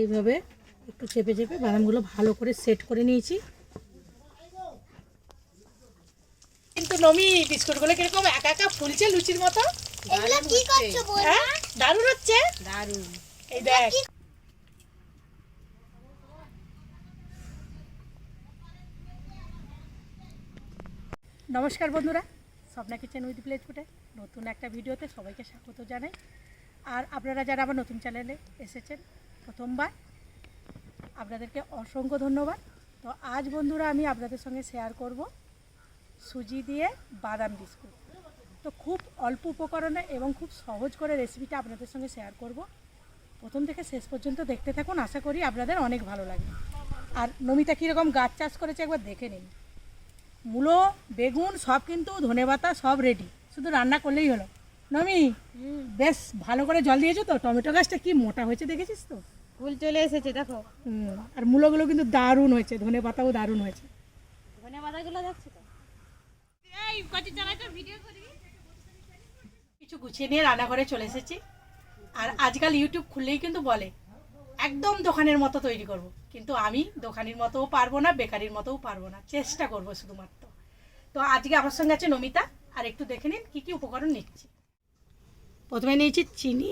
এইভাবে একটু চেপে চেপে বাদামগুলো ভালো করে সেট করে নিয়েছি। কিন্তু নমি বিস্কুটগুলো কীরকম একা একা ফুলছে লুচির মতো? এগুলো কি করছ বল হ্যাঁ? দারুণ হচ্ছে? দারুণ। এই দেখ। নমস্কার বন্ধুরা স্বপ্না কিচেন উইথ প্লেট ফুটে নতুন একটা ভিডিওতে সবাইকে স্বাগত জানাই। আর আপনারা যারা আমার নতুন চ্যানেলে এসেছেন প্রথমবার। আপনাদেরকে অসংখ্য ধন্যবাদ। তো আজ বন্ধুরা আমি আপনাদের সঙ্গে শেয়ার করব সুজি দিয়ে বাদাম বিস্কুট। তো খুব অল্প উপকরণে এবং খুব সহজ করে রেসিপিটা আপনাদের সঙ্গে শেয়ার করব। প্রথম থেকে শেষ পর্যন্ত দেখতে থাকুন, আশা করি আপনাদের অনেক ভালো লাগবে আর নমিতা কীরকম গাছ চাষ করেছে একবার দেখে নিন। মূলো, বেগুন সব কিন্তু ধনেপাতা সব রেডি শুধু রান্না করলেই হলো। নমি বেশ ভালো করে জল দিয়েছ তো টমেটো গাছটা কি মোটা হয়েছে দেখেছিস তো? ফুল চলে এসেছে দেখো। আর মূলোগুলো কিন্তু দারুণ হয়েছে ধনে পাতাও দারুণ হয়েছে। ধনে পাতাগুলো দেখছ তো। কিছু গুছিয়ে নিয়ে রান্নাঘরে চলে এসেছি। আর আজকাল ইউটিউব খুললেই কিন্তু বলে একদম দোকানের মতো তৈরি করব। কিন্তু আমি দোকানের মতোও পারব না বেকারির মতোও পারব না চেষ্টা করব শুধুমাত্র। তো আজকে আমার সঙ্গে আছে নমিতা আর একটু দেখে নিন কী কী উপকরণ নিচ্ছি। প্রথমে নিয়েছি চিনি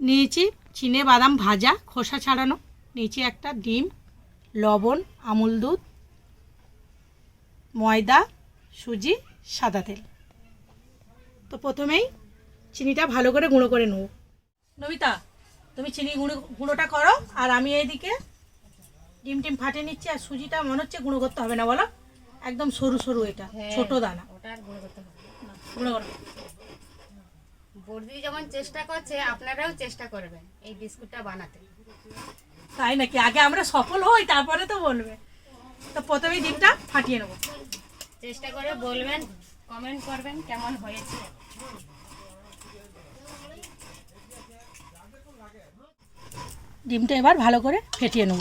নিয়েছি চিনে বাদাম ভাজা খোসা ছাড়ানো নিয়েছি একটা ডিম লবণ আমুল দুধ ময়দা সুজি সাদা তেল। তো প্রথমেই চিনিটা ভালো করে গুঁড়ো করে নেব। নমিতা তুমি চিনি গুঁড়ো গুঁড়োটা করো আর আমি এইদিকে ডিম টিম ফাটে নিচ্ছি আর সুজিটা মনে হচ্ছে গুঁড়ো করতে হবে না বলো? একদম সরু সরু এটা হ্যাঁ। ছোট দানা। ওটা গুঁড়ো করতে হবে গুঁড়ো করো। বর্দি যেমন চেষ্টা করছে আপনারাও চেষ্টা করবেন এই বিস্কুটটা বানাতে। তাই নাকি? আগে আমরা সফল হই তারপরে তো বলবে। তো প্রথমেই ডিমটা ফাটিয়ে নেব। চেষ্টা করে বলবেন কমেন্ট করবেন কেমন হয়েছে। ডিমটা এবার ভালো করে ফেটিয়ে নেব।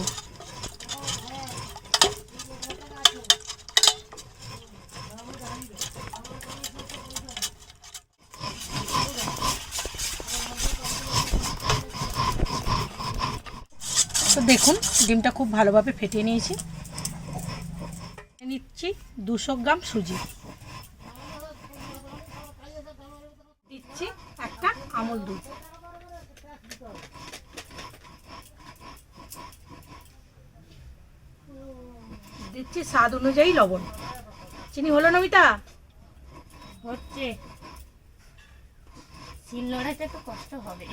দেখুন, ডিমটা খুব ভালোভাবে ফেটিয়ে নিয়েছি। নিচ্ছি দুশো গ্রাম সুজি। দিচ্ছি একটা আমুল দুধ। দিচ্ছি স্বাদ অনুযায়ী লবণ। চিনি হলো নমিতা হচ্ছে। শিল নোড়াতে একটু কষ্ট হবে।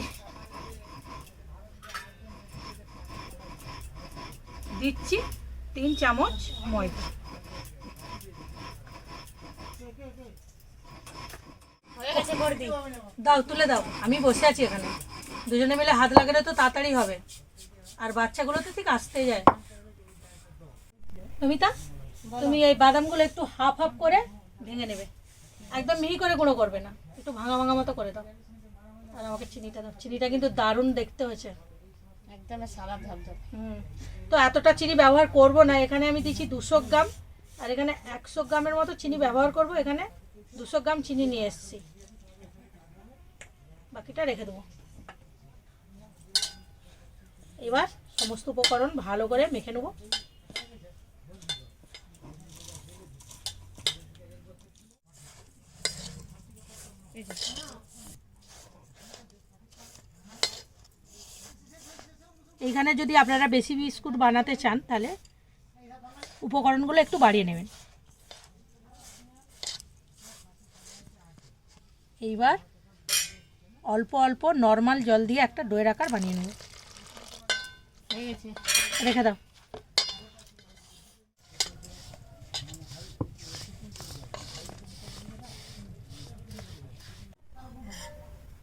দিচ্ছি তিন চামচ ময়দা। দাও তুলে দাও। আমি বসে আছি এখানে। দুজনে মিলে হাত লাগালে তো তাড়াতাড়ি হবে। আর বাচ্চাগুলো তো ঠিক আসতেই যায়। নমিতা তুমি এই বাদামগুলো একটু হাফ হাফ করে ভেঙে নেবে। একদম মিহি করে গুঁড়ো করবে না। একটু ভাঙা ভাঙা মতো করে দাও। আর আমাকে চিনিটা দাও। চিনিটা কিন্তু দারুণ দেখতে হয়েছে। একদম সাদা ধবধব হুম। তো এতটা চিনি ব্যবহার করব না এখানে আমি দিচ্ছি দুশো গ্রাম। আর এখানে একশো গ্রামের মতো চিনি ব্যবহার করব এখানে দুশো গ্রাম চিনি নিয়ে এসেছি। বাকিটা রেখে দেবো। এবার সমস্ত উপকরণ ভালো করে মেখে নেব। এই এইখানে যদি আপনারা বেশি বিস্কুট বানাতে চান, তাহলে উপকরণগুলো একটু বাড়িয়ে নেবেন। এইবার অল্প অল্প নর্মাল জল দিয়ে একটা ডোয়ের আকার বানিয়ে নেব। রেখে দাও।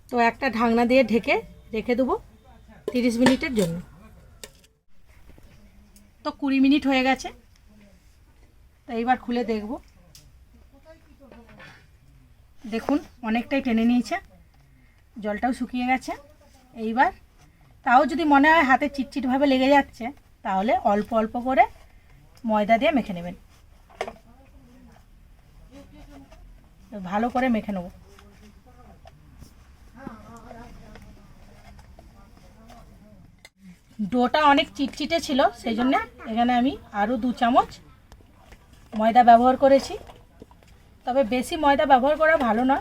তো একটা ঢাকনা দিয়ে ঢেকে রেখে দেবো তিরিশ মিনিটের জন্য। তো কুড়ি মিনিট হয়ে গেছে। তো এইবার খুলে দেখব। দেখুন, অনেকটাই টেনে নিয়েছে। জলটাও শুকিয়ে গেছে। এইবার তাও যদি মনে হয় হাতে চিটচিটভাবে লেগে যাচ্ছে, তাহলে অল্প অল্প করে ময়দা দিয়ে মেখে নেবেন। ভালো করে মেখে নেব। ডোটা অনেক চিটচিটে ছিল, সেই জন্য এখানে আমি আরও দু চামচ ময়দা ব্যবহার করেছি। তবে বেশি ময়দা ব্যবহার করা ভালো না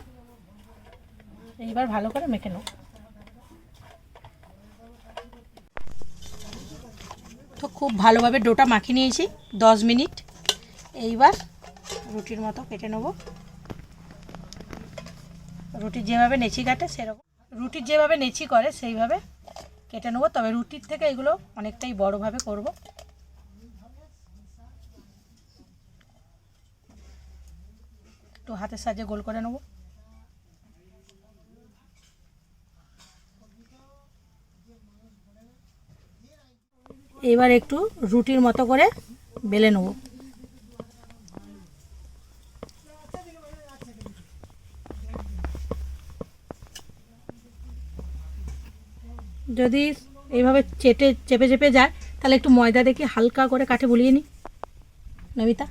এইবার ভালো করে মেখে নেব। তো খুব ভালোভাবে ডোটা মাখিয়ে নিয়েছি, দশ মিনিট। এইবার রুটির মতো কেটে নেব। রুটি যেভাবে নেচি কাটে সেরকম রুটির যেভাবে নেচি করে সেইভাবে কেটে নেব, তবে রুটির থেকে এগুলো অনেকটাই বড়োভাবে করব। একটু হাতের সাহায্যে গোল করে নেব। এবার একটু রুটির মতো করে বেলে নেব। যদি এইভাবে চেটে, চেপে চেপে যায়, তাহলে একটু ময়দা দেখি হালকা করে কাঠে বুলিয়ে নিই নবিতা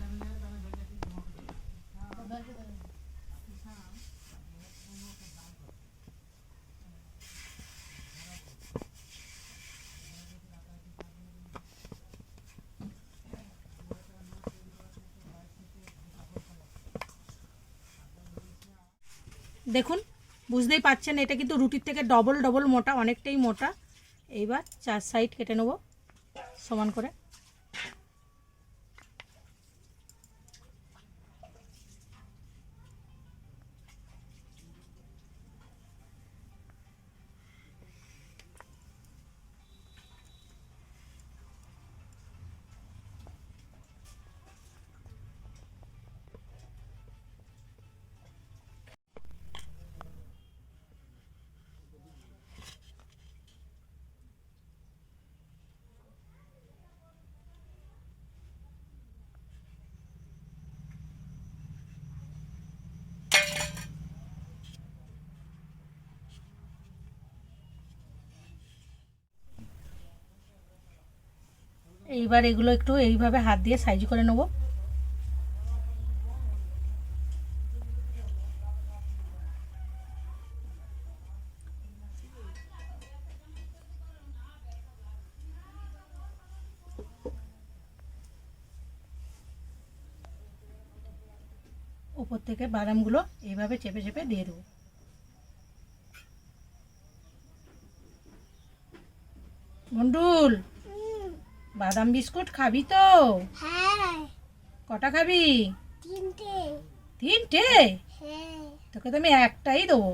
দেখুন বুঝতেই পাচ্ছেন এটা কিন্তু রুটির থেকে ডবল ডবল মোটা, অনেকটাই মোটা। এইবার চার সাইড কেটে নেব, সমান করে। এইবার এগুলো একটু এইভাবে হাত দিয়ে সাইজ করে নেব। উপর থেকে বাদামগুলো এইভাবে চেপে চেপে দিয়ে দেবো। মন্ডুল! বাদাম বিস্কুট খাবি তো? হ্যাঁ। কটা খাবি? তিনটে। তিনটে? হ্যাঁ। তোকে তো আমি একটাই দেবো।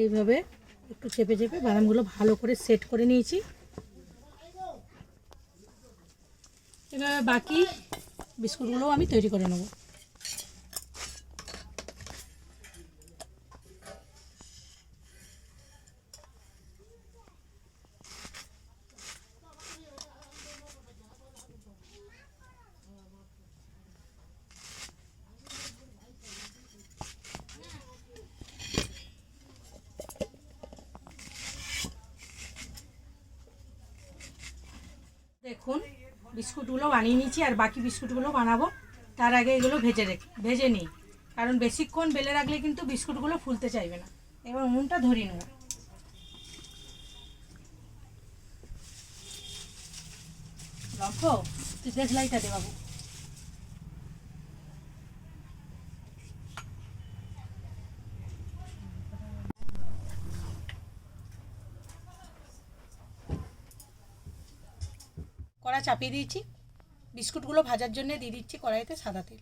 এইভাবে একটু চেপে চেপে বাদামগুলো ভালো করে সেট করে নিয়েছি। এবার বাকি বিস্কুটগুলোও আমি তৈরি করে নেব। দেখুন বিস্কুটগুলো বানিয়ে নিয়েছি আর বাকি বিস্কুটগুলো বানাবো। তার আগে এগুলো ভেজে রেখে ভেজে নিই। কারণ বেশিক্ষণ বেলে রাখলে কিন্তু বিস্কুটগুলো ফুলতে চাইবে না। এবার উনুনটা ধরি নেব। রাখো তুই দেখলাইটা দে বাবু। চাপিয়ে দিয়েছি। বিস্কুটগুলো ভাজার জন্য দিয়ে দিচ্ছি কড়াইতে সাদা তেল।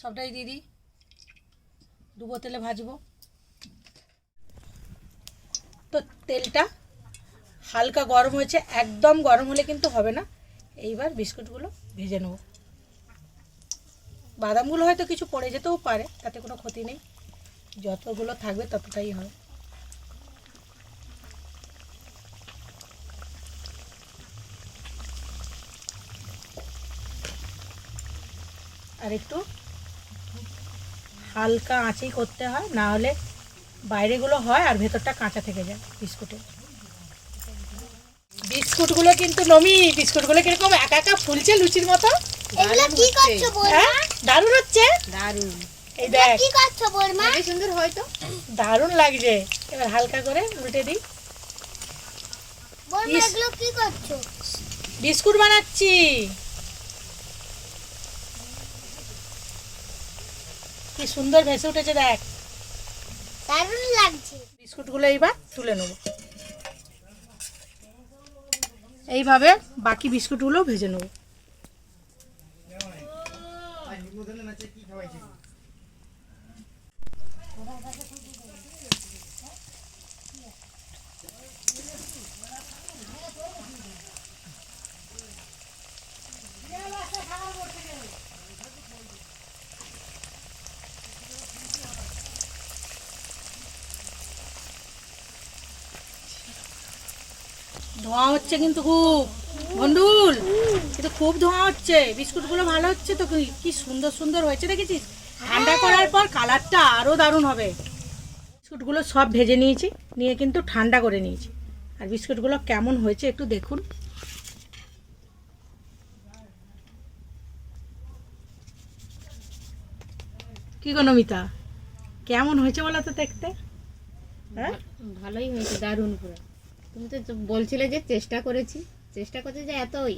সবটাই দিয়ে দিই। ডুবো তেলে ভাজবো। তো তেলটা হালকা গরম হয়েছে, একদম গরম হলে কিন্তু হবে না। এইবার বিস্কুটগুলো ভেজে নেব। বাদামগুলো হয়তো কিছু পড়ে যেতেও পারে, তাতে কোনো ক্ষতি নেই। যতগুলো থাকবে ততটাই হয় আর একটু হালকা আঁচেই করতে হয় না হলে বাইরেগুলো হয় আর ভেতরটা কাঁচা থেকে যায় বিস্কুটে বিস্কুটগুলো কিন্তু নমি বিস্কুটগুলো কীরকম একা একা ফুলছে লুচির মতো। এগুলো কি করছ বৌমা? হ্যাঁ? দারুণ হচ্ছে? দারুণ। এই দেখ। কি করছ বৌমা? খুবই সুন্দর হয়তো দারুণ লাগছে। এবার হালকা করে উল্টে দিই। বৌমা এগুলো কি করছ? বিস্কুট বানাচ্ছি। কি সুন্দর ভেসে উঠেছে দেখ। দারুণ লাগছে। বিস্কুটগুলো এইবার তুলে নেব। এইভাবে বাকি বিস্কুটগুলো ভেজে নেব। ধোঁয়া হচ্ছে কিন্তু খুব। বন্ডুল কিন্তু খুব ধোঁয়া হচ্ছে। বিস্কুটগুলো ভালো হচ্ছে তো কি কি সুন্দর সুন্দর হয়েছে দেখেছিস? ঠান্ডা করার পর কালারটা আরও দারুণ হবে। বিস্কুটগুলো সব ভেজে নিয়েছি নিয়ে কিন্তু ঠান্ডা করে নিয়েছি। আর বিস্কুটগুলো কেমন হয়েছে একটু দেখুন। কি গো নমিতা? কেমন হয়েছে বলো তো দেখতে? হ্যাঁ? ভালোই হয়েছে দারুণ পুরো। তুমি তো বলছিলে যে চেষ্টা করেছি। চেষ্টা করতে যে এতই।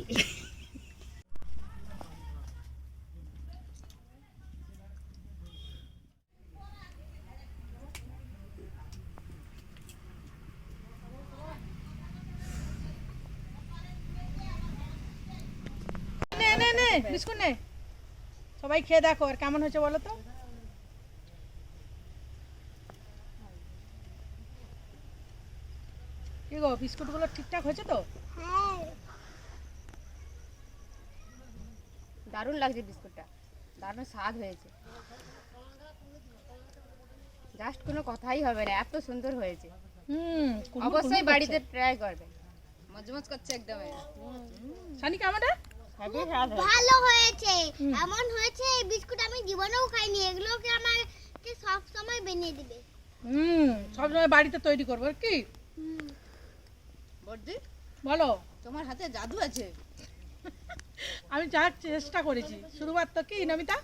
নে। সবাই খেয়ে দেখো আর কেমন হয়েছে বলো তো? কি গো বিস্কুটগুলো ঠিকঠাক হয়েছে তো? হ্যাঁ। দারুণ লাগছে বিস্কুটটা। দারুণ স্বাদ হয়েছে। জাস্ট কোনো কথাই হবে না এত সুন্দর হয়েছে। হুম অবশ্যই বাড়িতে ট্রাই করবেন মজমজ করছে একদম সানি কেমন ভালো হয়েছে। এমন হয়েছে এই বিস্কুট আমি জীবনেও খাইনি। এগুলোকে আমাকে সব সময় বানিয়ে দিবে। হুম। সবসময় বাড়িতে তৈরি করব কি? বর্দি বলো। তোমার হাতে জাদু আছে। আমি যার চেষ্টা করেছি শুধুমাত্র কি নমিতা?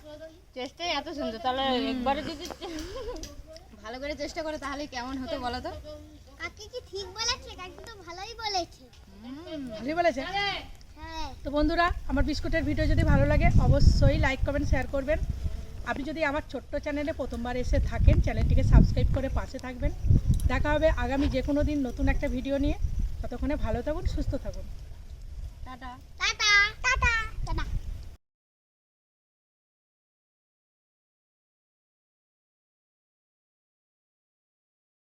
চেষ্টাই এত সুন্দর তাহলে একবারে যদি ভালো করে চেষ্টা করে তাহলে কেমন হতো বলো তো? কাকি কি ঠিক বলেছে? কাকি তো ভালোই বলেছে। ভালোই বলেছে। হ্যাঁ। তো বন্ধুরা আমার বিস্কুটের ভিডিও যদি ভালো লাগে অবশ্যই লাইক করবেন শেয়ার করবেন। আপনি যদি আমার ছোট্ট চ্যানেলে প্রথমবার এসে থাকেন চ্যানেলটিকে সাবস্ক্রাইব করে পাশে থাকবেন। দেখা হবে আগামী যে কোনো দিন নতুন একটা ভিডিও নিয়ে। ততক্ষণে ভালো থাকুন সুস্থ থাকুন। টাটা।